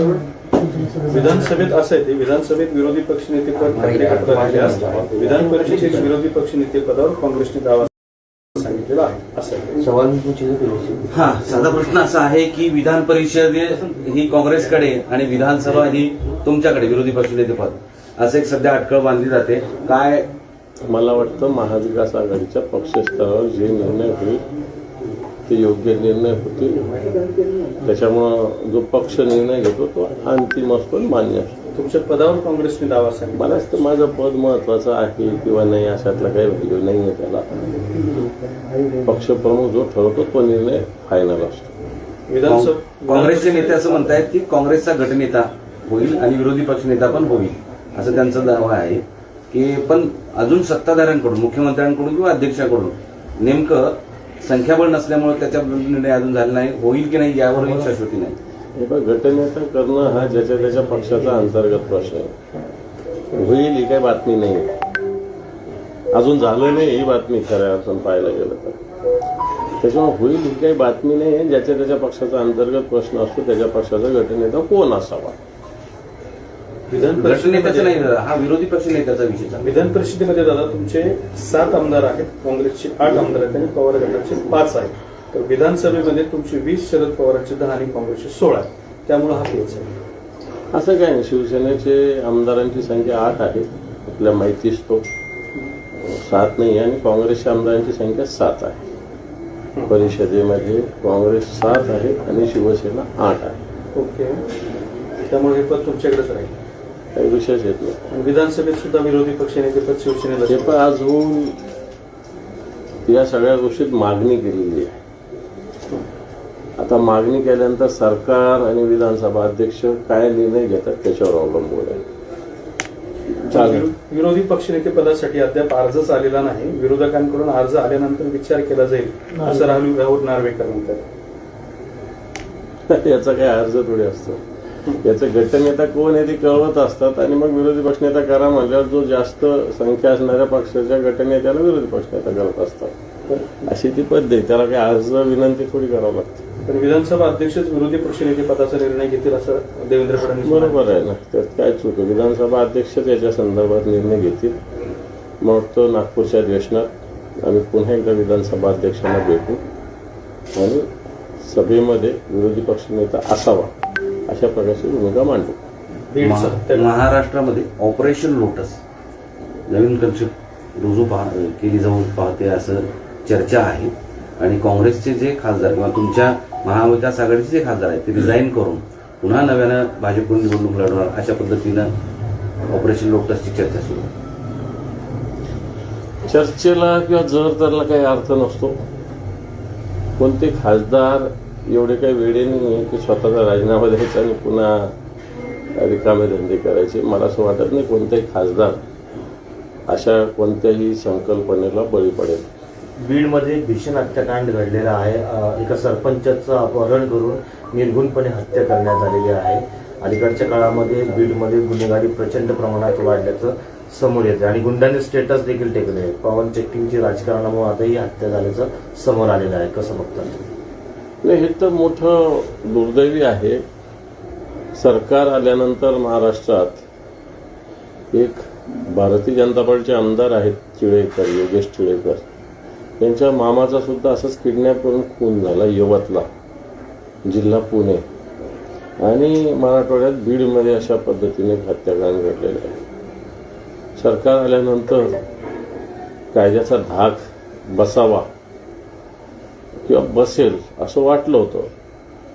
विधानसभेत असं आहे ते विधानसभेत विरोधी पक्षनेते पद ठाकरे गटात राहिल्यास विधान परिषदेत विरोधी पक्षनेते पदावर काँग्रेसने दावा सांगितलेला आहे. असं हा साधा प्रश्न असा आहे की विधान परिषद ही काँग्रेसकडे आणि विधानसभा ही तुमच्याकडे विरोधी पक्षनेते पद. असं एक सध्या अटकळ बांधली जाते. काय? मला वाटतं महाविकास आघाडीच्या पक्षस्तरावर जे निर्णय होईल ते योग्य निर्णय होतील त्याच्यामुळं जो पक्ष निर्णय घेतो तो अंतिम असतो मान्य असतो. तुमच्या पदावर काँग्रेसने दावा सांगितला मला तर माझं पद महत्वाचं आहे किंवा नाही अशातला काही व्हॅल्यू नाही आहे त्याला. पक्षप्रमुख जो ठरवतो तो निर्णय फायनल असतो. विधानसभा काँग्रेसचे नेते असं म्हणतायत की काँग्रेसचा गटनेता होईल आणि विरोधी पक्षनेता पण होईल असं त्यांचा दावा आहे. की पण अजून सत्ताधाऱ्यांकडून मुख्यमंत्र्यांकडून किंवा अध्यक्षाकडून नेमकं संख्याबळ नसल्यामुळे त्याच्या निर्णय अजून झाला नाही. होईल की नाही यावरही शाश्वती नाही. हे बघ गटनेता करणं हा ज्याच्या त्याच्या पक्षाचा अंतर्गत प्रश्न आहे. होईल ही काही बातमी नाही. आहे. अजून झालं नाही ही बातमी खऱ्या अर्थानं पाहायला गेलं तर. त्याच्यामुळे होईल ही काही बातमी नाही आहे ज्याच्या त्याच्या पक्षाचा अंतर्गत प्रश्न असतो त्याच्या पक्षाचा गटनेता कोण असावा? विधान परिषदेमध्ये नाही हा विरोधी पक्षनेत्याचा विषय चालू विधान परिषदेमध्ये दादा तुमचे सात आमदार आहेत. काँग्रेसचे आठ आमदार आहेत आणि पवार गटाचे पाच आहेत. तर विधानसभेमध्ये तुमचे वीस शरद पवारांचे दहा आणि काँग्रेसचे सोळा आहेत. त्यामुळे हा केस आहे. असं काय नाही शिवसेनेचे आमदारांची संख्या आठ आहे. आपल्या माहितीच तो. सात नाही आहे आणि काँग्रेसच्या आमदारांची संख्या सात आहे. परिषदेमध्ये काँग्रेस सात आहे आणि शिवसेना आठ आहे. ओके. त्यामुळे हे पद तुमच्याकडेच राहील. काही विशेष येत नाही. आणि विधानसभेत सुद्धा विरोधी पक्षनेते पद शिवसेनेला हे पण अजून या सगळ्या गोष्टीत मागणी केलेली आहे. आता मागणी केल्यानंतर सरकार आणि विधानसभा अध्यक्ष काय निर्णय घेतात त्याच्यावर अवलंबून आहे. चालेल विरो- विरोधी पक्षनेते पदासाठी अद्याप अर्जच आलेला नाही. विरोधकांकडून अर्ज आल्यानंतर विचार केला जाईल. असं राहुल राहुल नार्वेकर म्हणतात. याचा काय अर्ज थोडी असतो. याचं गटनेता कोण आहे ते कळवत असतात आणि मग विरोधी पक्षनेता करा म्हणल्यावर जो जास्त संख्या असणाऱ्या पक्षाच्या गटनेत्याला विरोधी पक्षनेता करत असतात. अशी ती पद्धत त्याला काही अर्ज विनंती थोडी करावं लागते. पण विधानसभा अध्यक्षच विरोधी पक्षनेते पदाचा निर्णय घेतील असं देवेंद्र फडणवीस. बरोबर आहे ना. त्यात काय चूक विधानसभा अध्यक्षच याच्या संदर्भात निर्णय घेतील. मग तो नागपूरच्या अधिवेशनात आम्ही पुन्हा एकदा विधानसभा अध्यक्षांना भेटू. आणि सभेमध्ये विरोधी पक्षनेता असावा. अशा प्रकारची भूमिका मांडू बीड महा- सत्तर- महाराष्ट्रामध्ये ऑपरेशन लोटस नवीन कन्सेप्ट रुजू पाह केली जाऊ पाहते असं चर्चा आहे. आणि काँग्रेसचे जे खासदार किंवा तुमच्या महाविकास आघाडीचे जे खासदार आहेत ते रिझाईन करून पुन्हा नव्यानं भाजपकडून निवडणूक लढवणार अशा पद्धतीनं ऑपरेशन लोटसची चर्चा सुरू आहे. चर्चेला किंवा जर त्याला काही अर्थ नसतो. कोणते खासदार एवढे काही वेळे नाही आहे की स्वतःचा राजीनामा द्यायचा आणि पुन्हा रिकामे धंदे करायचे. मला असं वाटत नाही कोणताही खासदार अशा कोणत्याही संकल्पनेला बळी पडेल. बीडमध्ये भीषण हत्याकांड घडलेला आहे. एका सरपंचाचं अपहरण करून निर्गुणपणे हत्या करण्यात आलेली आहे. अलीकडच्या काळामध्ये बीडमध्ये गुन्हेगारी प्रचंड प्रमाणात वाढल्याचं समोर येते आणि गुंडांनी स्टेटस देखील टेकले आहे पवन चेकिंगची राजकारणामुळे आता ही हत्या झाल्याचं समोर आलेलं आहे. कसं बघतात नाही हे तर मोठं दुर्दैवी आहे. सरकार आल्यानंतर महाराष्ट्रात एक भारतीय जनता पार्टीचे आमदार आहेत चिळेकर योगेश चिळेकर त्यांच्या मामाचा सुद्धा असंच किडनॅप करून खून झाला यवतला जिल्हा पुणे. आणि मराठवाड्यात बीडमध्ये अशा पद्धतीने हत्याकांड घडलेलं आहे. सरकार आल्यानंतर कायद्याचा धाक बसावा. किंवा बसेल असं वाटलं होतं.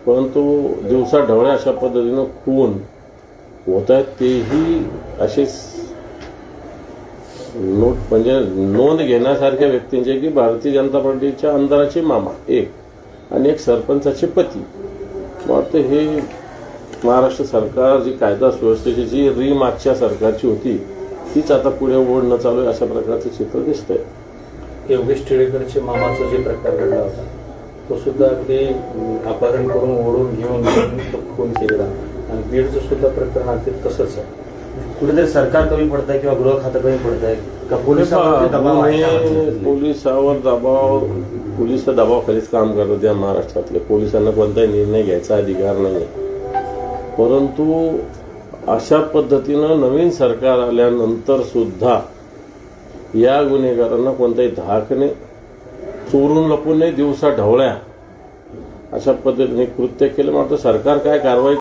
परंतु दिवसा ढवळ्या अशा पद्धतीनं खून होत आहेत तेही असेच नोट म्हणजे नोंद घेण्यासारख्या व्यक्तींचे की भारतीय जनता पार्टीच्या आमदाराचे मामा एक आणि एक सरपंचाचे पती. मग वाटतं हे महाराष्ट्र सरकार जी कायदा सुव्यवस्थेची जी री मागच्या सरकारची होती तीच आता पुढे ओढणं चालू आहे अशा प्रकारचं चित्र दिसतंय. योगेश टिळेकरचे मामाचं जे प्रकार घडला होता. तो सुद्धा अगदी अपहरण करून ओढून घेऊन तो खून केलेला. आणि बीडचं सुद्धा प्रकरण अगदी तसंच आहे. कुठेतरी सरकार कमी पडत आहे किंवा गृह खातं कमी पडत आहे का पोलिसांवरती दबाव आहे? पोलिसावर दबाव पोलीस दबावाखालीच काम करतात या महाराष्ट्रातले. पोलिसांना कोणताही निर्णय घ्यायचा अधिकार नाही परंतु अशा पद्धतीनं नवीन सरकार आल्यानंतर सुद्धा या गुन्हेगारांना कोणताही धाक नाही. चोरून लपून नाही दिवसा ढवळ्या. अशा पद्धतीने कृत्य केलं मात्र सरकार काय कारवाई